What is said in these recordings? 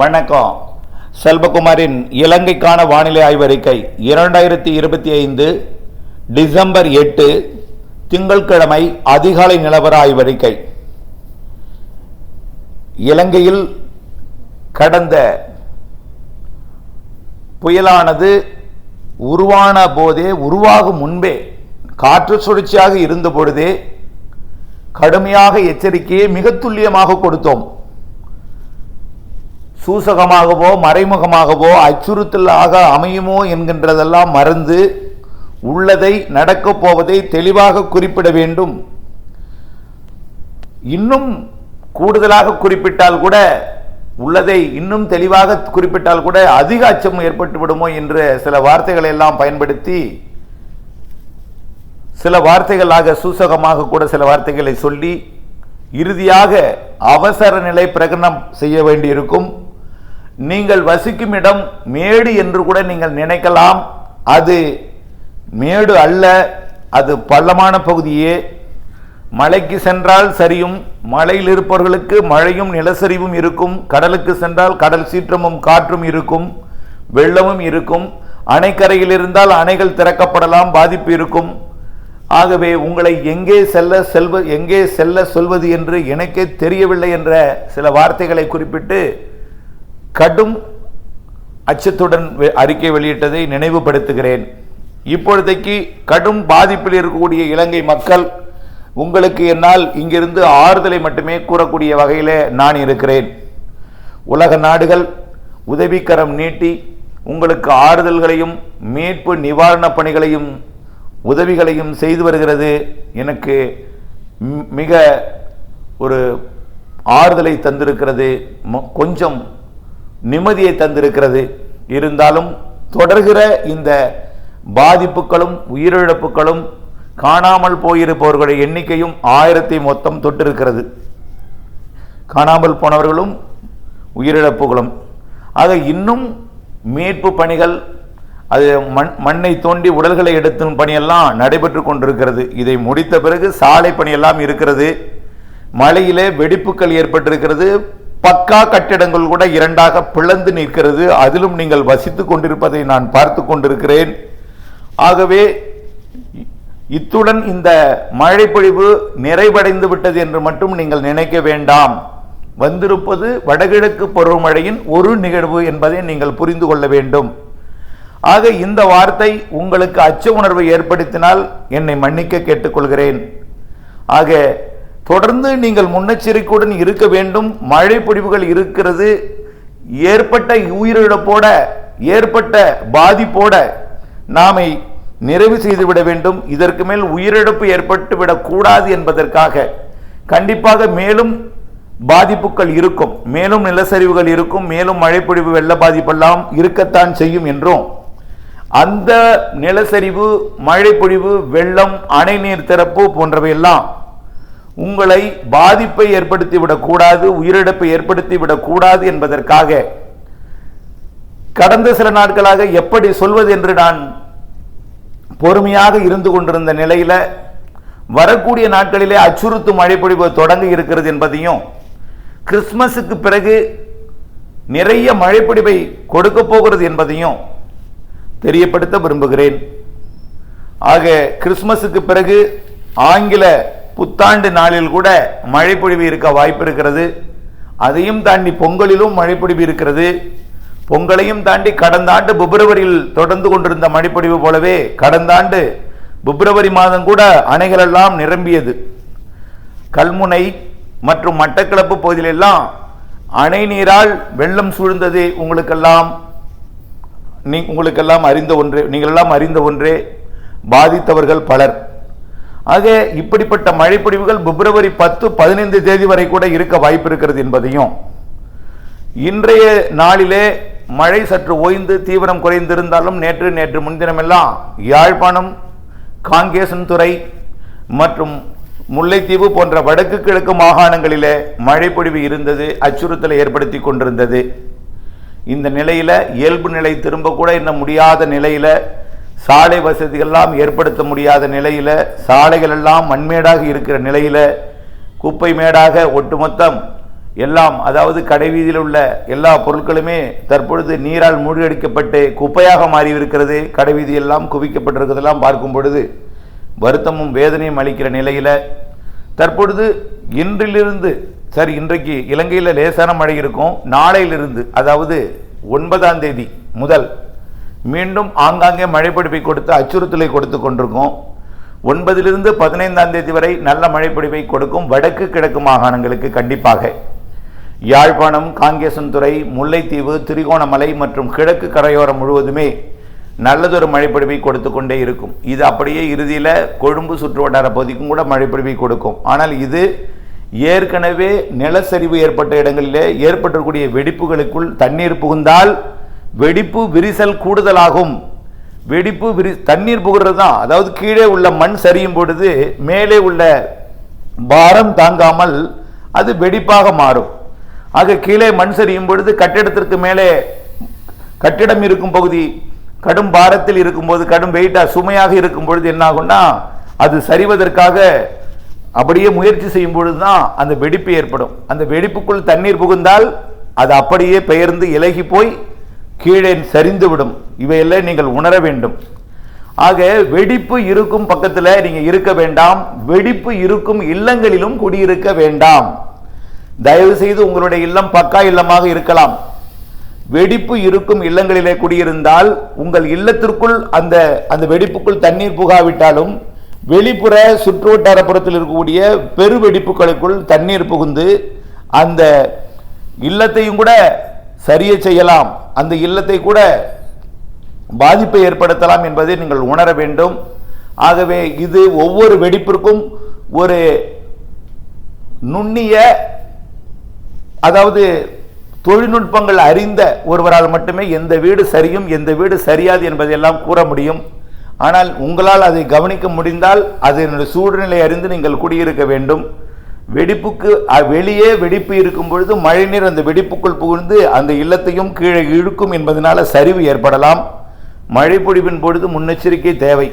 வணக்கம். செல்வகுமாரின் இலங்கைக்கான வானிலை ஆய்வறிக்கை இரண்டாயிரத்தி இருபத்தி ஐந்து டிசம்பர் எட்டு திங்கட்கிழமை அதிகாலை நிலவர ஆய்வறிக்கை. இலங்கையில் கடந்த புயலானது உருவான போதே உருவாகும் முன்பே காற்று சுழற்சியாக இருந்த பொழுதே கடுமையாக எச்சரிக்கையை மிக துல்லியமாக கொடுத்தோம். சூசகமாகவோ மறைமுகமாகவோ அச்சுறுத்தலாக அமையுமோ என்கின்றதெல்லாம் மறந்து உள்ளதை நடக்கப் போவதை தெளிவாக குறிப்பிட வேண்டும். இன்னும் கூடுதலாக குறிப்பிட்டால் கூட உள்ளதை இன்னும் தெளிவாக குறிப்பிட்டால் கூட அதிக அச்சம் ஏற்பட்டு விடுமோ என்ற சில வார்த்தைகளை எல்லாம் பயன்படுத்தி சில வார்த்தைகளாக சூசகமாக கூட சில வார்த்தைகளை சொல்லி இறுதியாக அவசர நிலை பிரகடனம் செய்ய வேண்டியிருக்கும். நீங்கள் வசிக்கும் இடம் மேடு என்று கூட நீங்கள் நினைக்கலாம். அது மேடு அல்ல அது பள்ளமான பகுதியே. மலைக்கு சென்றால் சரியும் மலையில் இருப்பவர்களுக்கு மழையும் நிலச்சரிவும் இருக்கும். கடலுக்கு சென்றால் கடல் சீற்றமும் காற்றும் இருக்கும் வெள்ளமும் இருக்கும். அணைக்கரையில் இருந்தால் அணைகள் திறக்கப்படலாம் பாதிப்பு இருக்கும். ஆகவே உங்களை எங்கே செல்ல செல்வ எங்கே செல்ல சொல்வது என்று எனக்கே தெரியவில்லை என்ற சில வார்த்தைகளை குறிப்பிட்டு கடும் அச்சத்துடன் வெ- அறிக்கை வெளியிட்டதை நினைவுபடுத்துகிறேன். இப்பொழுதைக்கு கடும் பாதிப்பில் இருக்கக்கூடிய இலங்கை மக்கள் உங்களுக்கு என்னால் இங்கிருந்து ஆறுதலை மட்டுமே கூறக்கூடிய வகையில் நான் இருக்கிறேன். உலக நாடுகள் உதவிக்கரம் நீட்டி உங்களுக்கு ஆறுதல்களையும் மீட்பு நிவாரணப் பணிகளையும் உதவிகளையும் செய்து வருகிறது. எனக்கு மி- மிக ஒரு ஆறுதலை தந்திருக்கிறது. ம- கொஞ்சம் நிம்மதியை தந்திருக்கிறது. இருந்தாலும் தொடர்கிற இந்த பாதிப்புகளும் உயிரிழப்புகளும் காணாமல் போயிருப்பவர்களுடைய எண்ணிக்கையும் ஆயிரத்தை மொத்தம் தொட்டிருக்கிறது. காணாமல் போனவர்களும் உயிரிழப்புகளும். ஆக இன்னும் மீட்பு பணிகள் அது மண் மண்ணை தோண்டி உடல்களை எடுத்தும் பணியெல்லாம் நடைபெற்று கொண்டிருக்கிறது. இதை முடித்த பிறகு சாலை பணியெல்லாம் இருக்கிறது. மழையிலே வெடிப்புகள் ஏற்பட்டிருக்கிறது. பக்கா கட்டிடங்கள் கூட இரண்டாக பிளந்து நிற்கிறது. அதிலும் நீங்கள் வசித்து கொண்டிருப்பதை நான் பார்த்து கொண்டிருக்கிறேன். ஆகவே இத்துடன் இந்த மழைப்பொழிவு நிறைவடைந்து விட்டது என்று மட்டும் நீங்கள் நினைக்க வேண்டாம். வந்திருப்பது வடகிழக்கு பருவமழையின் ஒரு நிகழ்வு என்பதை நீங்கள் புரிந்து கொள்ள வேண்டும். ஆக இந்த வார்த்தை உங்களுக்கு அச்ச உணர்வை ஏற்படுத்தினால் என்னை மன்னிக்க கேட்டுக்கொள்கிறேன். ஆக தொடர்ந்து நீங்கள் முன்னெச்சரிக்கையுடன் இருக்க வேண்டும். மழை பொழிவுகள் இருக்கிறது. ஏற்பட்ட உயிரிழப்போட ஏற்பட்ட பாதிப்போட நாமை நிறைவு செய்துவிட வேண்டும். இதற்கு மேல் உயிரிழப்பு ஏற்பட்டு விடக்கூடாது என்பதற்காக கண்டிப்பாக மேலும் பாதிப்புகள் இருக்கும். மேலும் நிலச்சரிவுகள் இருக்கும். மேலும் மழைப்பொழிவு வெள்ள பாதிப்பெல்லாம் இருக்கத்தான் செய்யும் என்றும் அந்த நிலச்சரிவு மழைப்பொழிவு வெள்ளம் அணை நீர் திறப்பு போன்றவையெல்லாம் உங்களை பாதிப்பை ஏற்படுத்தி விடக்கூடாது உயிரிழப்பை ஏற்படுத்தி விடக்கூடாது என்பதற்காக கடந்த சில நாட்களாக எப்படி சொல்வது என்று நான் பொறுமையாக இருந்து கொண்டிருந்த நிலையில் வரக்கூடிய நாட்களிலே அச்சுறுத்தும் மழைப்பொழிவு தொடங்க இருக்கிறது என்பதையும் கிறிஸ்மஸுக்கு பிறகு நிறைய மழைப்பிடிவை கொடுக்க போகிறது என்பதையும் தெரியப்படுத்த விரும்புகிறேன். ஆக கிறிஸ்மஸுக்கு பிறகு ஆங்கில புத்தாண்டு நாளில் கூட மழைப்பொழிவு இருக்க வாய்ப்பு இருக்கிறது. அதையும் தாண்டி பொங்கலிலும் மழைப்பொழிவு இருக்கிறது. பொங்கலையும் தாண்டி கடந்த ஆண்டு பிப்ரவரியில் தொடர்ந்து கொண்டிருந்த மழைப்பொழிவு போலவே கடந்த ஆண்டு பிப்ரவரி மாதம் கூட அணைகளெல்லாம் நிரம்பியது. கல்முனை மற்றும் மட்டக்களப்பு பகுதியிலெல்லாம் அணை நீரால் வெள்ளம் சூழ்ந்தது. உங்களுக்கெல்லாம் நீ உங்களுக்கெல்லாம் அறிந்த ஒன்றே நீங்களெல்லாம் அறிந்த ஒன்றே. பாதித்தவர்கள் பலர். ஆக இப்படிப்பட்ட மழைப்பொழிவுகள் பிப்ரவரி பத்து பதினைந்து தேதி வரை கூட இருக்க வாய்ப்பு இருக்கிறது என்பதையும் இன்றைய நாளிலே மழை சற்று ஓய்ந்து தீவிரம் குறைந்திருந்தாலும் நேற்று நேற்று முன்தினமெல்லாம் யாழ்ப்பாணம் காங்கேசன்துறை மற்றும் முல்லைத்தீவு போன்ற வடக்கு கிழக்கு மாகாணங்களிலே மழைப்பொழிவு இருந்தது அச்சுறுத்தலை ஏற்படுத்தி கொண்டிருந்தது. இந்த நிலையில் இயல்பு நிலை திரும்ப கூட இன்னும் முடியாத நிலையில் சாலை வசதிகள்லாம் ஏற்படுத்த முடியாத நிலையில் சாலைகள் எல்லாம் மண்மேடாக இருக்கிற நிலையில் குப்பை மேடாக ஒட்டுமொத்தம் எல்லாம் அதாவது கடைவீதியில் உள்ள எல்லா பொருட்களுமே தற்பொழுது நீரால் மூழ்கடிக்கப்பட்டு குப்பையாக மாறி இருக்கிறது கடைவீதி எல்லாம் குவிக்கப்பட்டிருக்கிறதெல்லாம் பார்க்கும் பொழுது வருத்தமும் வேதனையும் அளிக்கிற நிலையில் தற்பொழுது இன்றிலிருந்து சரி இன்றைக்கு இலங்கையில் லேசான மழை இருக்கும். நாளையிலிருந்து அதாவது ஒன்பதாம் தேதி முதல் மீண்டும் ஆங்காங்கே மழை பிடிப்பை கொடுத்து அச்சுறுத்தலை கொடுத்து கொண்டிருக்கும். ஒன்பதிலிருந்து பதினைந்தாம் தேதி வரை நல்ல மழைப்பிடிப்பை கொடுக்கும் வடக்கு கிழக்கு மாகாணங்களுக்கு கண்டிப்பாக. யாழ்ப்பாணம் காங்கேசன்துறை முல்லைத்தீவு திரிகோணமலை மற்றும் கிழக்கு கரையோரம் முழுவதுமே நல்லதொரு மழைப்பிடிப்பை கொடுத்து கொண்டே இருக்கும். இது அப்படியே இறுதியில் கொழும்பு சுற்று வட்டார பகுதிக்கும் கூட மழைப்பிடிப்பை கொடுக்கும். ஆனால் இது ஏற்கனவே நிலச்சரிவு ஏற்பட்ட இடங்களிலே ஏற்பட்டக்கூடிய வெடிப்புகளுக்குள் தண்ணீர் புகுந்தால் வெடிப்பு விரிசல் கூடுதலாகும். வெடிப்பு விரி தண்ணீர் புகுறது தான். அதாவது கீழே உள்ள மண் சரியும் பொழுது மேலே உள்ள பாரம் தாங்காமல் அது வெடிப்பாக மாறும். ஆக கீழே மண் சரியும் பொழுது கட்டிடத்திற்கு மேலே கட்டிடம் இருக்கும் பகுதி கடும் பாரத்தில் இருக்கும்போது கடும் வெயிட்டாக சுமையாக இருக்கும் பொழுது என்ன ஆகும்னா அது சரிவதற்காக அப்படியே முயற்சி செய்யும் பொழுது தான் அந்த வெடிப்பு ஏற்படும். அந்த வெடிப்புக்குள் தண்ணீர் புகுந்தால் அது அப்படியே பெயர்ந்து இலகி போய் கீழே சரிந்துவிடும். இவையெல்லாம் நீங்கள் உணர வேண்டும். ஆக வெடிப்பு இருக்கும் பக்கத்தில் நீங்கள் இருக்க வேண்டாம். வெடிப்பு இருக்கும் இல்லங்களிலும் குடியிருக்க வேண்டாம். தயவு செய்து உங்களுடைய இல்லம் பக்கா இல்லமாக இருக்கலாம். வெடிப்பு இருக்கும் இல்லங்களிலே குடியிருந்தால் உங்கள் இல்லத்திற்குள் அந்த அந்த வெடிப்புக்குள் தண்ணீர் புகாவிட்டாலும் வெளிப்புற சுற்றுவட்டாரப்புறத்தில் இருக்கக்கூடிய பெரு வெடிப்புகளுக்குள் தண்ணீர் புகுந்து அந்த இல்லத்தையும் கூட சரிய செய்யலாம். அந்த இல்லத்தை கூட பாதிப்பை ஏற்படுத்தலாம் என்பதை நீங்கள் உணர வேண்டும். ஆகவே இது ஒவ்வொரு வெடிப்பிற்கும் ஒரு நுண்ணிய அதாவது தொழில்நுட்பங்கள் அறிந்த ஒருவரால் மட்டுமே எந்த வீடு சரியும் எந்த வீடு சரியாது என்பதையெல்லாம் கூற முடியும். ஆனால் உங்களால் அதை கவனிக்க முடிந்தால் அதனுடைய சூழ்நிலை அறிந்து நீங்கள் குடியிருக்க வேண்டும். வெடிப்புக்கு வெளியே வெடிப்பு இருக்கும் பொழுது மழைநீர் அந்த வெடிப்புக்குள் புகுந்து அந்த இல்லத்தையும் கீழே இழுக்கும் என்பதனால சரிவு ஏற்படலாம். மழை பொழிவின் பொழுது முன்னெச்சரிக்கை தேவை.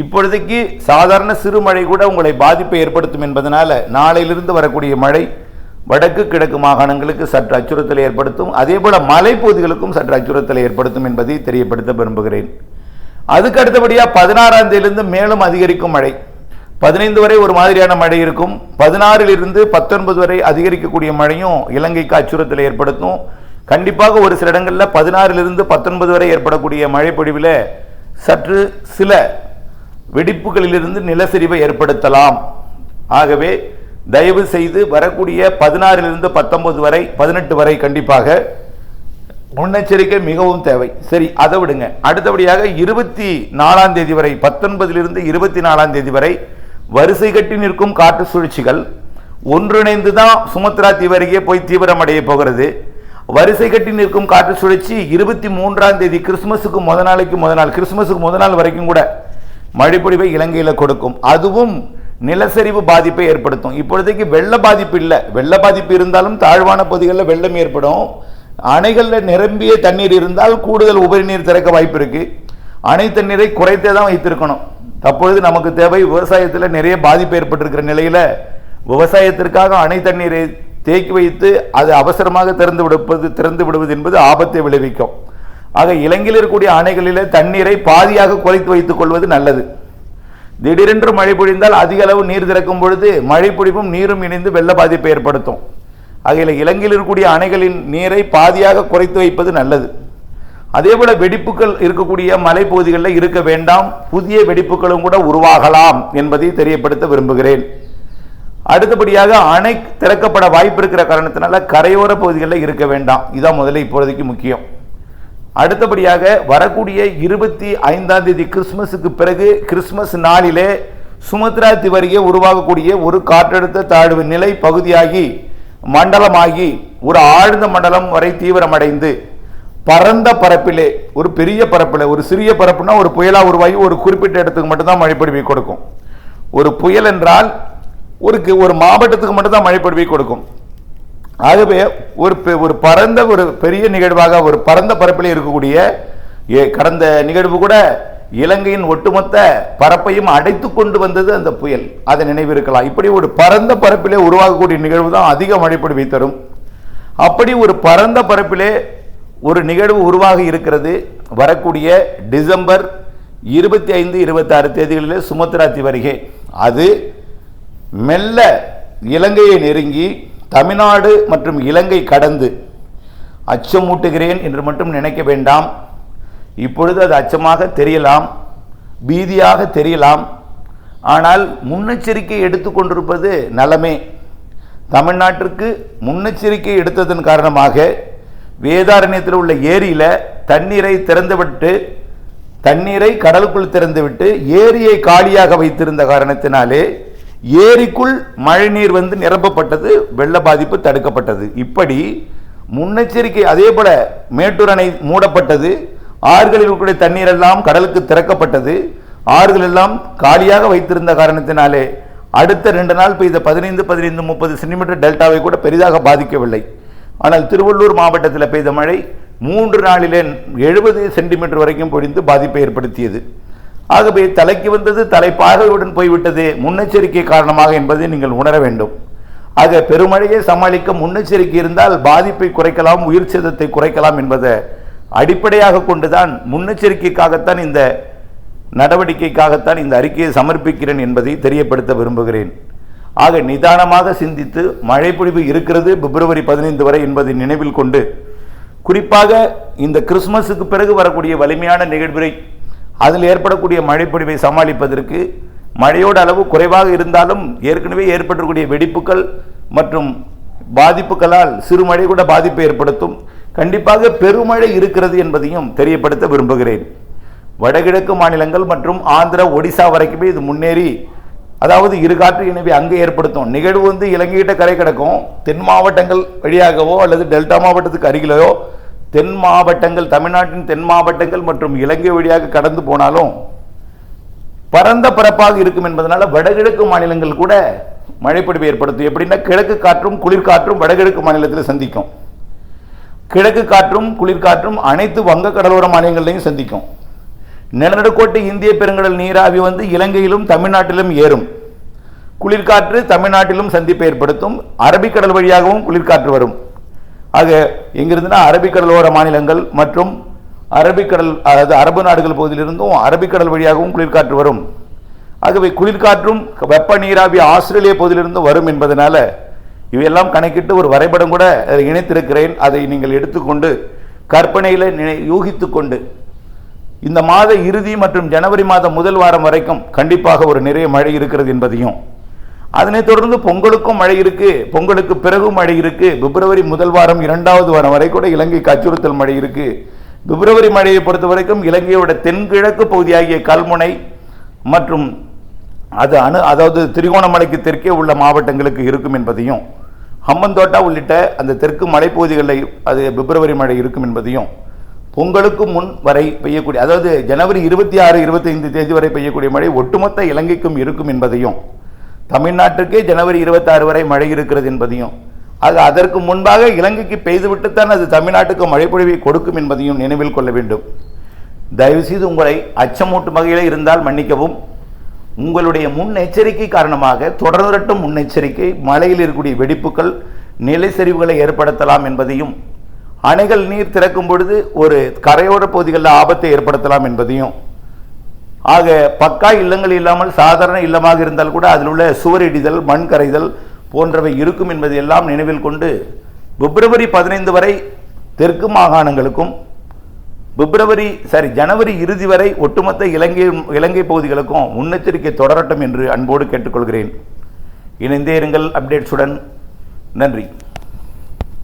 இப்பொழுதைக்கு சாதாரண சிறு மழை கூட உங்களை பாதிப்பை ஏற்படுத்தும் என்பதனால நாளையிலிருந்து வரக்கூடிய மழை வடக்கு கிழக்கு மாகாணங்களுக்கு சற்று அச்சுறுத்தலை ஏற்படுத்தும். அதே போல் மலைப்பகுதிகளுக்கும் சற்று அச்சுறுத்தலை ஏற்படுத்தும் என்பதை தெரியப்படுத்த விரும்புகிறேன். அதுக்கு அடுத்தபடியாக பதினாறாம் தேதியிலிருந்து மேலும் அதிகரிக்கும் மழை. பதினைந்து வரை ஒரு மாதிரியான மழை இருக்கும். பதினாறில் இருந்து பத்தொன்பது வரை அதிகரிக்கக்கூடிய மழையும் இலங்கைக்கு அச்சுறுத்தலை ஏற்படுத்தும். கண்டிப்பாக ஒரு சில இடங்களில் பதினாறிலிருந்து பத்தொன்பது வரை ஏற்படக்கூடிய மழைப்பொழிவில் சற்று சில வெடிப்புகளிலிருந்து நிலச்சரிவை ஏற்படுத்தலாம். ஆகவே தயவு செய்து வரக்கூடிய பதினாறிலிருந்து பத்தொன்பது வரை பதினெட்டு வரை கண்டிப்பாக முன்னெச்சரிக்கை மிகவும் தேவை. சரி அதை விடுங்க. அடுத்தபடியாக இருபத்தி நாலாம் தேதி வரை பத்தொன்பதிலிருந்து இருபத்தி நாலாம் தேதி வரை வரிசை கட்டி நிற்கும் காற்று சுழற்சிகள் ஒன்றிணைந்து தான் சுமத்ரா தீவருகே அருகே போய் தீவிரமடைய போகிறது. வரிசை கட்டி நிற்கும் காற்று சுழற்சி இருபத்தி மூன்றாம் தேதி கிறிஸ்துமஸுக்கு முத நாளைக்கு முத நாள் கிறிஸ்துமஸுக்கு முத நாள் வரைக்கும் கூட மழைப்பொழிவை இலங்கையில் கொடுக்கும். அதுவும் நிலச்சரிவு பாதிப்பை ஏற்படுத்தும். இப்பொழுதைக்கு வெள்ள பாதிப்பு இல்லை. வெள்ள பாதிப்பு இருந்தாலும் தாழ்வான பகுதிகளில் வெள்ளம் ஏற்படும். அணைகளில் நிரம்பிய தண்ணீர் இருந்தால் கூடுதல் உபரி நீர் திறக்க வாய்ப்பு இருக்குது அணை தண்ணீரை குறைத்தே தான் வைத்திருக்கணும். தற்பொழுது நமக்கு தேவை விவசாயத்தில் நிறைய பாதிப்பு ஏற்பட்டிருக்கிற நிலையில் விவசாயத்திற்காக அணை தண்ணீரை தேக்கி வைத்து அது அவசரமாக திறந்து விடுப்பது திறந்து விடுவது என்பது ஆபத்தை விளைவிக்கும். ஆக இலங்கையில் இருக்கக்கூடிய அணைகளில் தண்ணீரை பாதியாக குறைத்து வைத்துக் கொள்வது நல்லது. திடீரென்று மழை பொழிந்தால் அதிக அளவு நீர் திறக்கும் பொழுது மழை பொழிவும் நீரும் இணைந்து வெள்ள பாதிப்பை ஏற்படுத்தும். ஆகையில் இலங்கையில் இருக்கக்கூடிய அணைகளின் நீரை பாதியாக குறைத்து வைப்பது நல்லது. அதே போல வெடிப்புகள் இருக்கக்கூடிய மலைப்பகுதிகளில் இருக்க வேண்டாம். புதிய வெடிப்புகளும் கூட உருவாகலாம் என்பதை தெரியப்படுத்த விரும்புகிறேன். அடுத்தபடியாக அணை திறக்கப்பட வாய்ப்பு இருக்கிற காரணத்தினால கரையோர பகுதிகளில் இருக்க வேண்டாம். இதான் முதல்ல இப்போதைக்கு முக்கியம். அடுத்தபடியாக வரக்கூடிய இருபத்தி ஐந்தாம் தேதி கிறிஸ்துமஸுக்கு பிறகு கிறிஸ்துமஸ் நாளிலே சுமத்ரா திவரியே உருவாகக்கூடிய ஒரு காற்றழுத்த தாழ்வு நிலை பகுதியாகி மண்டலமாகி ஒரு ஆழ்ந்த மண்டலம் வரை தீவிரமடைந்து பரந்த பரப்பிலே ஒரு பெரிய பரப்பில் ஒரு சிறிய பரப்புனா ஒரு புயலாக உருவாகி ஒரு குறிப்பிட்ட இடத்துக்கு மட்டும்தான் மழைப்படுவி கொடுக்கும். ஒரு புயல் என்றால் ஒரு ஒரு மாவட்டத்துக்கு மட்டும்தான் மழைப்படுவி கொடுக்கும். ஆகவே ஒரு பெ- ஒரு பரந்த ஒரு பெரிய நிகழ்வாக ஒரு பரந்த பரப்பில் இருக்கக்கூடிய ஏ- கடந்த நிகழ்வு கூட இலங்கையின் ஒட்டுமொத்த பரப்பையும் அடைத்து கொண்டு வந்தது அந்த புயல். அதை நினைவிருக்கலாம் இப்படி ஒரு பரந்த பரப்பிலே உருவாகக்கூடிய நிகழ்வு தான் அதிக மழைப்படுவி தரும். அப்படி ஒரு பரந்த பரப்பிலே ஒரு நிகழ்வு உருவாக இருக்கிறது. வரக்கூடிய டிசம்பர் இருபத்தி ஐந்து இருபத்தாறு தேதிகளிலே சுமத்ராத்தி வருகை அது மெல்ல இலங்கையை நெருங்கி தமிழ்நாடு மற்றும் இலங்கை கடந்து அச்சமூட்டுகிறேன் என்று மட்டும் நினைக்க வேண்டாம். இப்பொழுது அது அச்சமாக தெரியலாம் பீதியாக தெரியலாம். ஆனால் முன்னெச்சரிக்கை எடுத்துக்கொண்டிருப்பது நலமே. தமிழ்நாட்டிற்கு முன்னெச்சரிக்கை எடுத்ததன் காரணமாக வேதாரண்யத்தில் உள்ள ஏரியில் தண்ணீரை திறந்துவிட்டு தண்ணீரை கடலுக்குள் திறந்துவிட்டு ஏரியை காலியாக வைத்திருந்த காரணத்தினாலே ஏரிக்குள் மழைநீர் வந்து நிரப்பப்பட்டது வெள்ள பாதிப்பு தடுக்கப்பட்டது. இப்படி முன்னெச்சரிக்கை அதே போல மேட்டூர் அணை மூடப்பட்டது ஆறுகளில் இருக்கக்கூடிய தண்ணீர் எல்லாம் கடலுக்கு திறக்கப்பட்டது ஆறுகள் எல்லாம் காலியாக வைத்திருந்த காரணத்தினாலே அடுத்த ரெண்டு நாள் பெய்த பதினைந்து பதினைந்து முப்பது சென்டிமீட்டர் டெல்டாவை கூட பெரிதாக பாதிக்கவில்லை. ஆனால் திருவள்ளூர் மாவட்டத்தில் பெய்த மழை மூன்று நாளிலே எழுபது சென்டிமீட்டர் வரைக்கும் பொழிந்து பாதிப்பை ஏற்படுத்தியது. ஆகவே தலைக்கு வந்தது தலை பார்வையுடன் போய்விட்டது முன்னெச்சரிக்கை காரணமாக என்பதை நீங்கள் உணர வேண்டும். ஆக பெருமழையை சமாளிக்க முன்னெச்சரிக்கை இருந்தால் பாதிப்பை குறைக்கலாம் உயிர் சேதத்தை குறைக்கலாம் என்பதை அடிப்படையாக கொண்டுதான் முன்னெச்சரிக்கைக்காகத்தான் இந்த நடவடிக்கைக்காகத்தான் இந்த அறிக்கையை சமர்ப்பிக்கிறேன் என்பதை தெரியப்படுத்த விரும்புகிறேன். ஆக நிதானமாக சிந்தித்து மழைப்பொழிவு இருக்கிறது பிப்ரவரி பதினைந்து வரை என்பதை நினைவில் கொண்டு குறிப்பாக இந்த கிறிஸ்துமஸுக்கு பிறகு வரக்கூடிய வலிமையான நிகழ்வுரை அதில் ஏற்படக்கூடிய மழைப்பொழிவை சமாளிப்பதற்கு மழையோட அளவு குறைவாக இருந்தாலும் ஏற்கனவே ஏற்பட்டிருக்கூடிய வெடிப்புகள் மற்றும் பாதிப்புகளால் சிறு மழை கூட பாதிப்பை ஏற்படுத்தும். கண்டிப்பாக பெருமழை இருக்கிறது என்பதையும் தெரியப்படுத்த விரும்புகிறேன். வடகிழக்கு மாநிலங்கள் மற்றும் ஆந்திரா ஒடிசா வரைக்குமே இது முன்னேறி அதாவது இரு காற்று இணைப்பை அங்கே ஏற்படுத்தும். நிகழ்வு வந்து இலங்கையிட்ட கரை கிடக்கும். தென் மாவட்டங்கள் வழியாகவோ அல்லது டெல்டா மாவட்டத்துக்கு அருகிலோ தென் மாவட்டங்கள் தமிழ்நாட்டின் தென் மாவட்டங்கள் மற்றும் இலங்கை வழியாக கடந்து போனாலும் பரந்த பரப்பாக இருக்கும் என்பதனால வடகிழக்கு மாநிலங்கள் கூட மழைப்பொழிவு ஏற்படுத்தும். எப்படின்னா கிழக்கு காற்றும் குளிர்காற்றும் வடகிழக்கு மாநிலத்தில் சந்திக்கும். கிழக்கு காற்றும் குளிர்காற்றும் அனைத்து வங்க கடலோர மாநிலங்களையும் சந்திக்கும். நிலநடுக்கோட்டு இந்திய பெருங்கடல் நீராவி வந்து இலங்கையிலும் தமிழ்நாட்டிலும் ஏறும். குளிர்காற்று தமிழ்நாட்டிலும் சந்திப்பை ஏற்படுத்தும். அரபிக்கடல் வழியாகவும் குளிர்காற்று வரும். ஆக எங்கிருந்துன்னா அரபிக்கடலோர மாநிலங்கள் மற்றும் அரபிக்கடல் அதாவது அரபு நாடுகள் பகுதியிலிருந்தும் அரபிக்கடல் வழியாகவும் குளிர்காற்று வரும். ஆகவே குளிர்காற்றும் வெப்ப நீராவி ஆஸ்திரேலிய பகுதியிலிருந்து வரும் என்பதனால இவையெல்லாம் கணக்கிட்டு ஒரு வரைபடம் கூட இணைத்திருக்கிறேன். அதை நீங்கள் எடுத்துக்கொண்டு கற்பனையில் நினை யூகித்து கொண்டு இந்த மாத இறுதி மற்றும் ஜனவரி மாதம் முதல் வாரம் வரைக்கும் கண்டிப்பாக ஒரு நிறைய மழை இருக்கிறது என்பதையும் அதனைத் தொடர்ந்து பொங்கலுக்கும் மழை இருக்கு பொங்கலுக்கு பிறகும் மழை இருக்கு பிப்ரவரி முதல் வாரம் இரண்டாவது வாரம் வரை கூட இலங்கைக்கு அச்சுறுத்தல் மழை இருக்கு. பிப்ரவரி மழையை பொறுத்த வரைக்கும் இலங்கையோட தென்கிழக்கு பகுதியாகிய கல்முனை மற்றும் அது அணு அதாவது திரிகோணமலைக்கு தெற்கே உள்ள மாவட்டங்களுக்கு இருக்கும் என்பதையும் ஹம்மந்தோட்டா உள்ளிட்ட அந்த தெற்கு மலைப்பகுதிகளில் அது பிப்ரவரி மழை இருக்கும் என்பதையும் பொங்கலுக்கு முன் வரை பெய்யக்கூடிய அதாவது ஜனவரி இருபத்தி ஆறு இருபத்தைந்து தேதி வரை பெய்யக்கூடிய மழை ஒட்டுமொத்த இலங்கைக்கும் இருக்கும் என்பதையும் தமிழ்நாட்டுக்கே ஜனவரி இருபத்தாறு வரை மழை இருக்கிறது என்பதையும் ஆக அதற்கு முன்பாக இலங்கைக்கு பெய்துவிட்டுத்தான் அது தமிழ்நாட்டுக்கு மழைப்பொழிவை கொடுக்கும் என்பதையும் நினைவில் கொள்ள வேண்டும். தயவுசெய்து உங்களை அச்சமூட்டும் வகையில் இருந்தால் மன்னிக்கவும். உங்களுடைய முன்னெச்சரிக்கை காரணமாக தொடர்ந்துட்டும் முன்னெச்சரிக்கை மழையில் இருக்கக்கூடிய வெடிப்புகள் நிலை சரிவுகளை ஏற்படுத்தலாம் என்பதையும் அணைகள் நீர் திறக்கும் பொழுது ஒரு கரையோர பகுதிகளில் ஆபத்தை ஏற்படுத்தலாம் என்பதையும் ஆக பக்கா இல்லங்கள் இல்லாமல் சாதாரண இல்லமாக இருந்தால் கூட அதில் உள்ள சுவர் இடிதல் மண் கரைதல் போன்றவை இருக்கும் என்பதை எல்லாம் நினைவில் கொண்டு பிப்ரவரி பதினைந்து வரை தெற்கு மாகாணங்களுக்கும் பிப்ரவரி சாரி ஜனவரி இறுதி வரை ஒட்டுமொத்த இலங்கை இலங்கை பகுதிகளுக்கும் முன்னெச்சரிக்கை தொடரட்டும் என்று அன்போடு கேட்டுக்கொள்கிறேன். இணைந்தே இருங்கள் அப்டேட்ஸுடன். நன்றி.